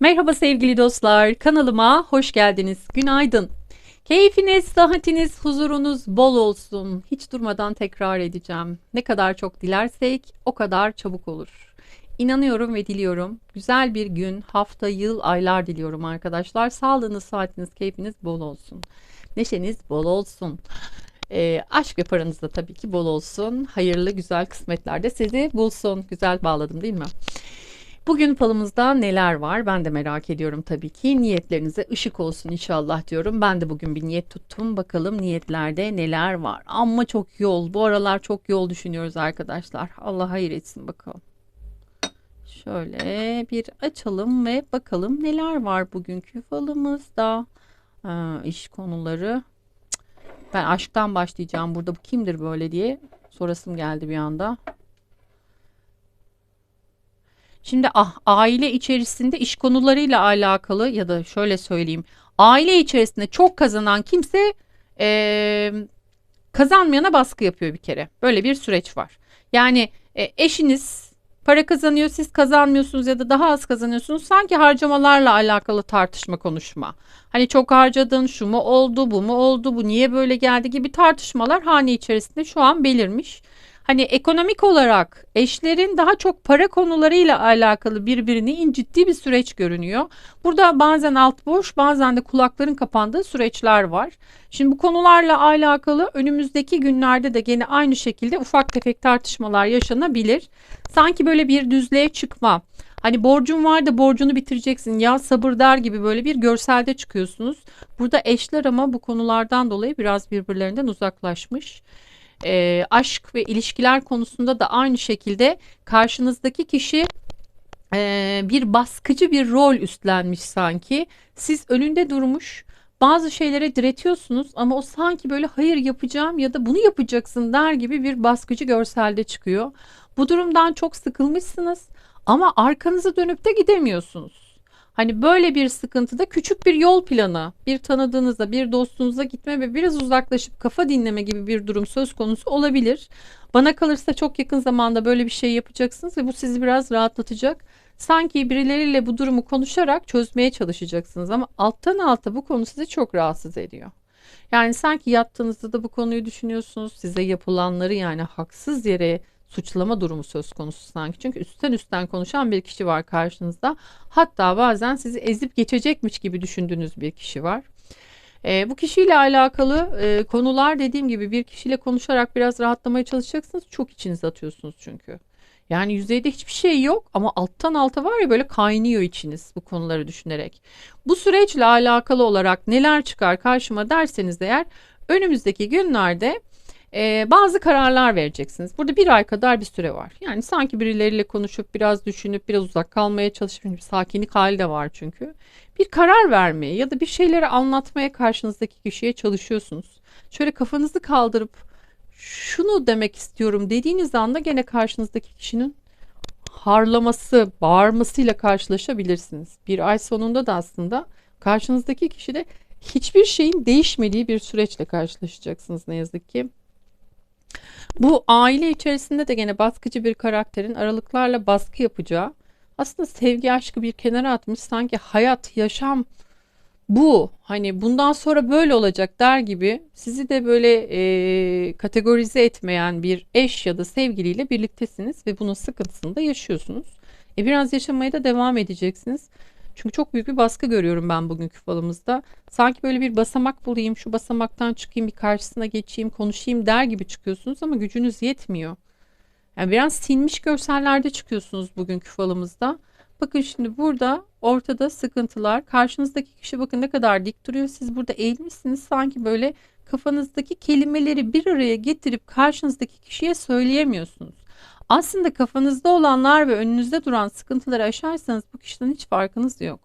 Merhaba sevgili dostlar, kanalıma hoş geldiniz. Günaydın. Keyfiniz, sıhhatiniz, huzurunuz bol olsun. Hiç durmadan tekrar edeceğim. Ne kadar çok dilersek o kadar çabuk olur. İnanıyorum ve diliyorum. Güzel bir gün, hafta, yıl, aylar diliyorum arkadaşlar. Sağlığınız, saatiniz, keyfiniz bol olsun. Neşeniz bol olsun. E, aşk ve paranız da tabii ki bol olsun. Hayırlı, güzel kısmetler de sizi bulsun. Güzel bağladım değil mi? Bugün falımızda neler var? Ben de merak ediyorum tabii ki. Niyetlerinize ışık olsun inşallah diyorum. Ben de bugün bir niyet tuttum. Bakalım niyetlerde neler var. Ama çok yol. Bu aralar çok yol düşünüyoruz arkadaşlar. Allah hayır etsin bakalım. Şöyle bir açalım ve bakalım neler var bugünkü falımızda. Ha, iş konuları. Ben aşktan başlayacağım burada. Bu kimdir böyle diye sorasım geldi bir anda. Şimdi ah, aile içerisinde iş konularıyla alakalı ya da şöyle söyleyeyim. Aile içerisinde çok kazanan kimse e, kazanmayana baskı yapıyor bir kere. Böyle bir süreç var. Yani e, eşiniz para kazanıyor siz kazanmıyorsunuz ya da daha az kazanıyorsunuz. Sanki harcamalarla alakalı tartışma konuşma. Hani çok harcadın şu mu oldu bu mu oldu bu niye böyle geldi gibi tartışmalar hane içerisinde şu an belirmiş hani ekonomik olarak eşlerin daha çok para konularıyla alakalı birbirini incittiği bir süreç görünüyor. Burada bazen alt boş bazen de kulakların kapandığı süreçler var. Şimdi bu konularla alakalı önümüzdeki günlerde de gene aynı şekilde ufak tefek tartışmalar yaşanabilir. Sanki böyle bir düzlüğe çıkma. Hani borcun var da borcunu bitireceksin ya sabır der gibi böyle bir görselde çıkıyorsunuz. Burada eşler ama bu konulardan dolayı biraz birbirlerinden uzaklaşmış e, aşk ve ilişkiler konusunda da aynı şekilde karşınızdaki kişi e, bir baskıcı bir rol üstlenmiş sanki. Siz önünde durmuş bazı şeylere diretiyorsunuz ama o sanki böyle hayır yapacağım ya da bunu yapacaksın der gibi bir baskıcı görselde çıkıyor. Bu durumdan çok sıkılmışsınız ama arkanızı dönüp de gidemiyorsunuz. Hani böyle bir sıkıntıda küçük bir yol planı, bir tanıdığınıza, bir dostunuza gitme ve biraz uzaklaşıp kafa dinleme gibi bir durum söz konusu olabilir. Bana kalırsa çok yakın zamanda böyle bir şey yapacaksınız ve bu sizi biraz rahatlatacak. Sanki birileriyle bu durumu konuşarak çözmeye çalışacaksınız ama alttan alta bu konu sizi çok rahatsız ediyor. Yani sanki yattığınızda da bu konuyu düşünüyorsunuz. Size yapılanları yani haksız yere suçlama durumu söz konusu sanki. Çünkü üstten üstten konuşan bir kişi var karşınızda. Hatta bazen sizi ezip geçecekmiş gibi düşündüğünüz bir kişi var. E, bu kişiyle alakalı e, konular dediğim gibi bir kişiyle konuşarak biraz rahatlamaya çalışacaksınız. Çok içinize atıyorsunuz çünkü. Yani yüzeyde hiçbir şey yok ama alttan alta var ya böyle kaynıyor içiniz bu konuları düşünerek. Bu süreçle alakalı olarak neler çıkar karşıma derseniz eğer önümüzdeki günlerde e, bazı kararlar vereceksiniz. Burada bir ay kadar bir süre var. Yani sanki birileriyle konuşup biraz düşünüp biraz uzak kalmaya çalışıp bir sakinlik hali de var çünkü. Bir karar vermeye ya da bir şeyleri anlatmaya karşınızdaki kişiye çalışıyorsunuz. Şöyle kafanızı kaldırıp şunu demek istiyorum dediğiniz anda gene karşınızdaki kişinin harlaması, bağırmasıyla karşılaşabilirsiniz. Bir ay sonunda da aslında karşınızdaki kişide hiçbir şeyin değişmediği bir süreçle karşılaşacaksınız ne yazık ki. Bu aile içerisinde de gene baskıcı bir karakterin aralıklarla baskı yapacağı aslında sevgi aşkı bir kenara atmış sanki hayat, yaşam bu hani bundan sonra böyle olacak der gibi sizi de böyle e, kategorize etmeyen bir eş ya da sevgiliyle birliktesiniz ve bunun sıkıntısını da yaşıyorsunuz. E, biraz yaşamaya da devam edeceksiniz. Çünkü çok büyük bir baskı görüyorum ben bugünkü falımızda. Sanki böyle bir basamak bulayım, şu basamaktan çıkayım, bir karşısına geçeyim, konuşayım der gibi çıkıyorsunuz ama gücünüz yetmiyor. Yani biraz sinmiş görsellerde çıkıyorsunuz bugünkü falımızda. Bakın şimdi burada ortada sıkıntılar. Karşınızdaki kişi bakın ne kadar dik duruyor. Siz burada eğilmişsiniz. Sanki böyle kafanızdaki kelimeleri bir araya getirip karşınızdaki kişiye söyleyemiyorsunuz. Aslında kafanızda olanlar ve önünüzde duran sıkıntıları aşarsanız bu kişiden hiç farkınız yok.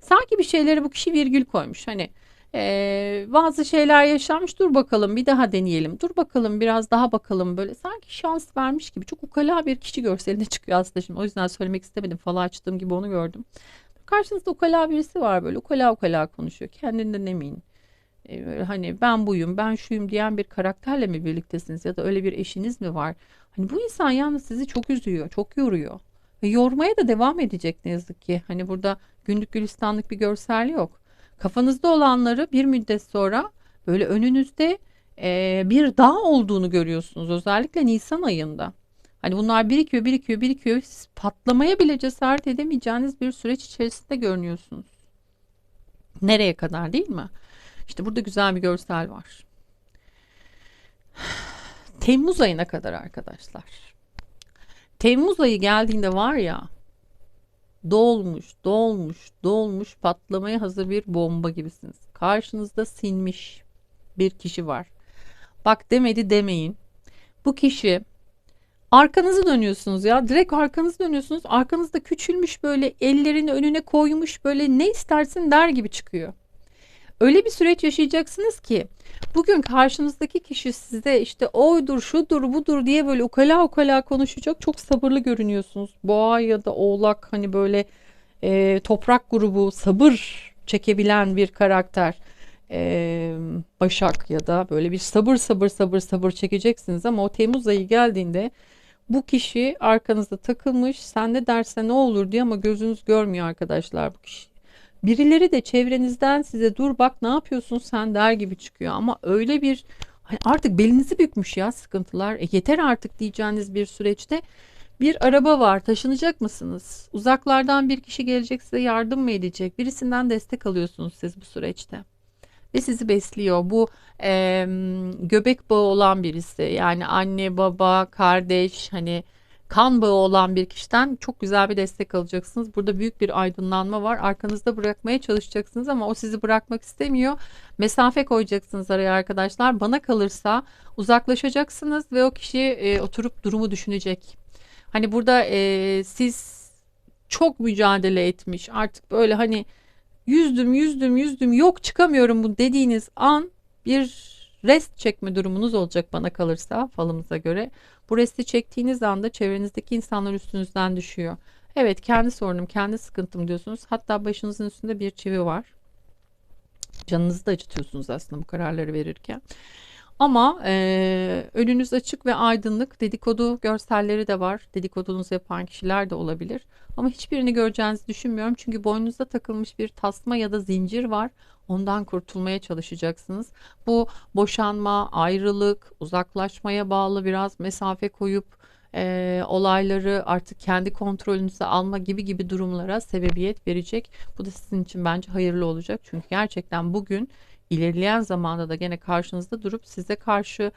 Sanki bir şeyleri bu kişi virgül koymuş. Hani ee, bazı şeyler yaşanmış dur bakalım bir daha deneyelim. Dur bakalım biraz daha bakalım böyle. Sanki şans vermiş gibi. Çok ukala bir kişi görselinde çıkıyor aslında şimdi. O yüzden söylemek istemedim. Falan açtığım gibi onu gördüm. Karşınızda ukala birisi var böyle. Ukala ukala konuşuyor. Kendinden emin. Ee, hani ben buyum, ben şuyum diyen bir karakterle mi birliktesiniz ya da öyle bir eşiniz mi var? Hani bu insan yalnız sizi çok üzüyor, çok yoruyor. Ve yormaya da devam edecek ne yazık ki. Hani burada günlük gülistanlık bir görsel yok. Kafanızda olanları bir müddet sonra böyle önünüzde e, bir dağ olduğunu görüyorsunuz. Özellikle Nisan ayında. Hani bunlar birikiyor, birikiyor, birikiyor. Siz patlamaya bile cesaret edemeyeceğiniz bir süreç içerisinde görünüyorsunuz. Nereye kadar değil mi? İşte burada güzel bir görsel var. Temmuz ayına kadar arkadaşlar. Temmuz ayı geldiğinde var ya dolmuş, dolmuş, dolmuş patlamaya hazır bir bomba gibisiniz. Karşınızda sinmiş bir kişi var. Bak demedi demeyin. Bu kişi arkanızı dönüyorsunuz ya. Direkt arkanızı dönüyorsunuz. Arkanızda küçülmüş böyle ellerini önüne koymuş böyle ne istersin der gibi çıkıyor. Öyle bir süreç yaşayacaksınız ki bugün karşınızdaki kişi size işte oydur, şudur, budur diye böyle ukala ukala konuşacak. Çok sabırlı görünüyorsunuz. Boğa ya da oğlak hani böyle e, toprak grubu sabır çekebilen bir karakter. E, Başak ya da böyle bir sabır sabır sabır sabır çekeceksiniz ama o Temmuz ayı geldiğinde bu kişi arkanızda takılmış. Sen ne derse ne olur diye ama gözünüz görmüyor arkadaşlar bu kişi. Birileri de çevrenizden size dur bak ne yapıyorsun sen der gibi çıkıyor ama öyle bir hani artık belinizi bükmüş ya sıkıntılar. E yeter artık diyeceğiniz bir süreçte bir araba var taşınacak mısınız? Uzaklardan bir kişi gelecek size yardım mı edecek? Birisinden destek alıyorsunuz siz bu süreçte ve sizi besliyor. Bu e, göbek bağı olan birisi yani anne baba kardeş hani kan bağı olan bir kişiden çok güzel bir destek alacaksınız. Burada büyük bir aydınlanma var. Arkanızda bırakmaya çalışacaksınız ama o sizi bırakmak istemiyor. Mesafe koyacaksınız araya arkadaşlar. Bana kalırsa uzaklaşacaksınız ve o kişi e, oturup durumu düşünecek. Hani burada e, siz çok mücadele etmiş artık böyle hani yüzdüm yüzdüm yüzdüm yok çıkamıyorum bu dediğiniz an bir rest çekme durumunuz olacak bana kalırsa falımıza göre. Bu resti çektiğiniz anda çevrenizdeki insanlar üstünüzden düşüyor. Evet kendi sorunum kendi sıkıntım diyorsunuz. Hatta başınızın üstünde bir çivi var. Canınızı da acıtıyorsunuz aslında bu kararları verirken. Ama e, önünüz açık ve aydınlık dedikodu görselleri de var. Dedikodunuzu yapan kişiler de olabilir. Ama hiçbirini göreceğinizi düşünmüyorum. Çünkü boynunuzda takılmış bir tasma ya da zincir var. Ondan kurtulmaya çalışacaksınız. Bu boşanma, ayrılık, uzaklaşmaya bağlı biraz mesafe koyup e, olayları artık kendi kontrolünüze alma gibi gibi durumlara sebebiyet verecek. Bu da sizin için bence hayırlı olacak. Çünkü gerçekten bugün ilerleyen zamanda da gene karşınızda durup size karşı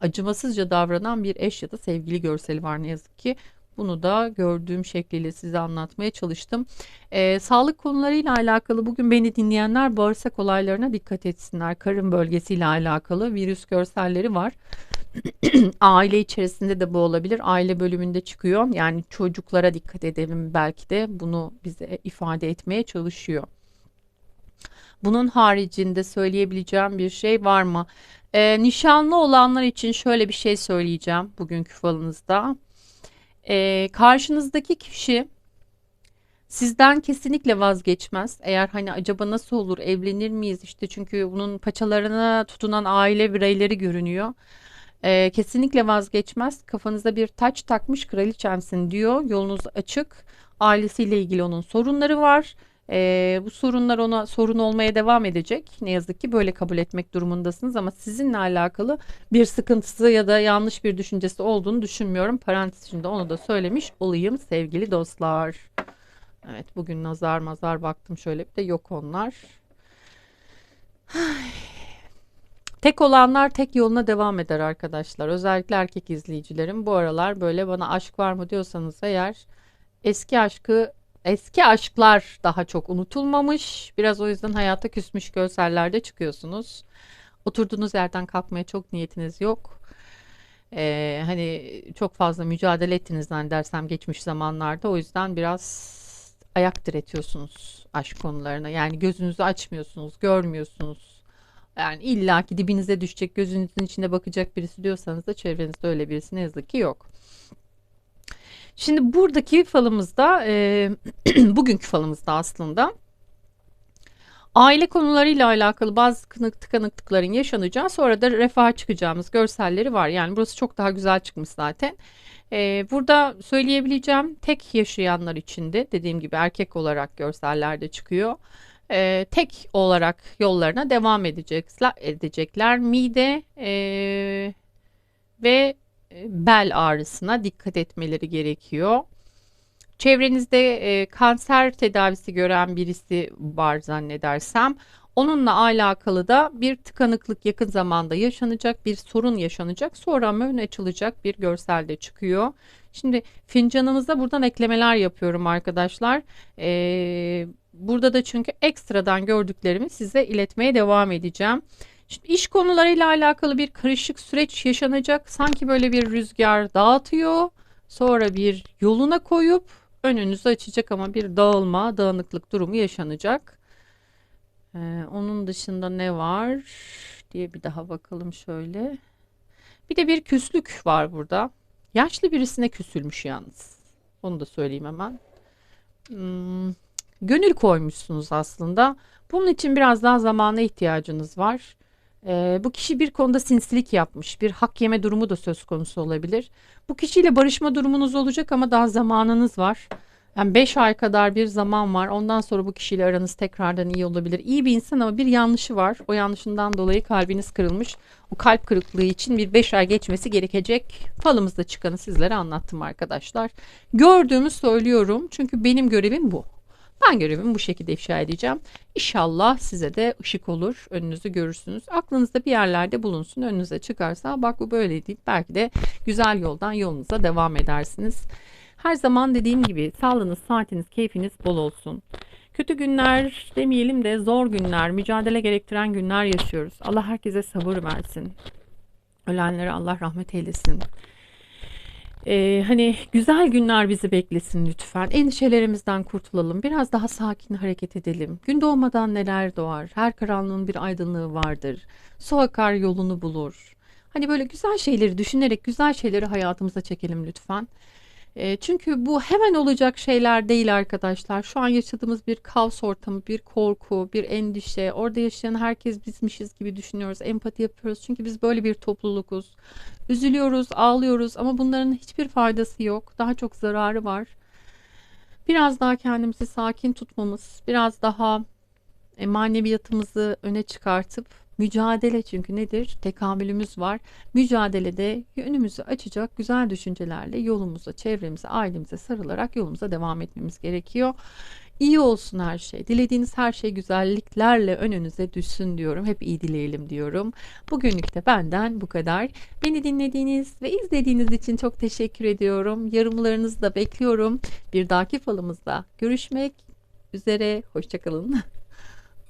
acımasızca davranan bir eş ya da sevgili görseli var ne yazık ki. Bunu da gördüğüm şekliyle size anlatmaya çalıştım. Ee, sağlık konularıyla alakalı bugün beni dinleyenler bağırsak olaylarına dikkat etsinler. Karın bölgesiyle alakalı virüs görselleri var. Aile içerisinde de bu olabilir. Aile bölümünde çıkıyor. Yani çocuklara dikkat edelim belki de bunu bize ifade etmeye çalışıyor. Bunun haricinde söyleyebileceğim bir şey var mı? Ee, nişanlı olanlar için şöyle bir şey söyleyeceğim bugünkü falınızda. Ee, karşınızdaki kişi sizden kesinlikle vazgeçmez. Eğer hani acaba nasıl olur evlenir miyiz işte çünkü bunun paçalarına tutunan aile bireyleri görünüyor. Ee, kesinlikle vazgeçmez. Kafanıza bir taç takmış kraliçemsin diyor. Yolunuz açık. Ailesiyle ilgili onun sorunları var. E, bu sorunlar ona sorun olmaya devam edecek. Ne yazık ki böyle kabul etmek durumundasınız ama sizinle alakalı bir sıkıntısı ya da yanlış bir düşüncesi olduğunu düşünmüyorum. Parantez içinde onu da söylemiş olayım sevgili dostlar. Evet bugün nazar mazar baktım şöyle bir de yok onlar. Tek olanlar tek yoluna devam eder arkadaşlar. Özellikle erkek izleyicilerim bu aralar böyle bana aşk var mı diyorsanız eğer eski aşkı Eski aşklar daha çok unutulmamış. Biraz o yüzden hayata küsmüş görsellerde çıkıyorsunuz. Oturduğunuz yerden kalkmaya çok niyetiniz yok. Ee, hani çok fazla mücadele ettiniz dersem geçmiş zamanlarda. O yüzden biraz ayak diretiyorsunuz aşk konularına. Yani gözünüzü açmıyorsunuz, görmüyorsunuz. Yani illaki dibinize düşecek, gözünüzün içine bakacak birisi diyorsanız da çevrenizde öyle birisi ne yazık ki yok. Şimdi buradaki falımızda e, bugünkü falımızda aslında aile konularıyla alakalı bazı tıkanıklıkların yaşanacağı sonra da refaha çıkacağımız görselleri var. Yani burası çok daha güzel çıkmış zaten. Ee, burada söyleyebileceğim tek yaşayanlar içinde dediğim gibi erkek olarak görsellerde çıkıyor. Ee, tek olarak yollarına devam edecekler. edecekler. Mide ee, ve e, bel ağrısına dikkat etmeleri gerekiyor. Çevrenizde e, kanser tedavisi gören birisi var zannedersem. Onunla alakalı da bir tıkanıklık yakın zamanda yaşanacak, bir sorun yaşanacak. Sonra ön açılacak bir görselde çıkıyor. Şimdi fincanımıza buradan eklemeler yapıyorum arkadaşlar. Ee, burada da çünkü ekstradan gördüklerimi size iletmeye devam edeceğim. Şimdi iş konularıyla alakalı bir karışık süreç yaşanacak. Sanki böyle bir rüzgar dağıtıyor. Sonra bir yoluna koyup önünüzü açacak ama bir dağılma, dağınıklık durumu yaşanacak. Ee, onun dışında ne var diye bir daha bakalım şöyle. Bir de bir küslük var burada. Yaşlı birisine küsülmüş yalnız. Onu da söyleyeyim hemen. Hmm, gönül koymuşsunuz aslında. Bunun için biraz daha zamana ihtiyacınız var. Ee, bu kişi bir konuda sinsilik yapmış. Bir hak yeme durumu da söz konusu olabilir. Bu kişiyle barışma durumunuz olacak ama daha zamanınız var. Yani 5 ay kadar bir zaman var. Ondan sonra bu kişiyle aranız tekrardan iyi olabilir. İyi bir insan ama bir yanlışı var. O yanlışından dolayı kalbiniz kırılmış. O kalp kırıklığı için bir 5 ay geçmesi gerekecek. Falımızda çıkanı sizlere anlattım arkadaşlar. Gördüğümü söylüyorum. Çünkü benim görevim bu. Ben görevimi bu şekilde ifşa edeceğim. İnşallah size de ışık olur. Önünüzü görürsünüz. Aklınızda bir yerlerde bulunsun. Önünüze çıkarsa bak bu böyle değil. Belki de güzel yoldan yolunuza devam edersiniz. Her zaman dediğim gibi sağlığınız, saatiniz, keyfiniz bol olsun. Kötü günler demeyelim de zor günler, mücadele gerektiren günler yaşıyoruz. Allah herkese sabır versin. Ölenlere Allah rahmet eylesin. Ee, hani güzel günler bizi beklesin lütfen. Endişelerimizden kurtulalım. Biraz daha sakin hareket edelim. Gün doğmadan neler doğar? Her karanlığın bir aydınlığı vardır. Su akar yolunu bulur. Hani böyle güzel şeyleri düşünerek güzel şeyleri hayatımıza çekelim lütfen. E, çünkü bu hemen olacak şeyler değil arkadaşlar. Şu an yaşadığımız bir kaos ortamı, bir korku, bir endişe. Orada yaşayan herkes bizmişiz gibi düşünüyoruz. Empati yapıyoruz. Çünkü biz böyle bir toplulukuz. Üzülüyoruz, ağlıyoruz ama bunların hiçbir faydası yok. Daha çok zararı var. Biraz daha kendimizi sakin tutmamız, biraz daha e, maneviyatımızı öne çıkartıp Mücadele çünkü nedir? Tekamülümüz var. Mücadelede önümüzü açacak güzel düşüncelerle yolumuza, çevremize, ailemize sarılarak yolumuza devam etmemiz gerekiyor. İyi olsun her şey. Dilediğiniz her şey güzelliklerle önünüze düşsün diyorum. Hep iyi dileyelim diyorum. Bugünlük de benden bu kadar. Beni dinlediğiniz ve izlediğiniz için çok teşekkür ediyorum. Yorumlarınızı da bekliyorum. Bir dahaki falımızda görüşmek üzere. Hoşçakalın.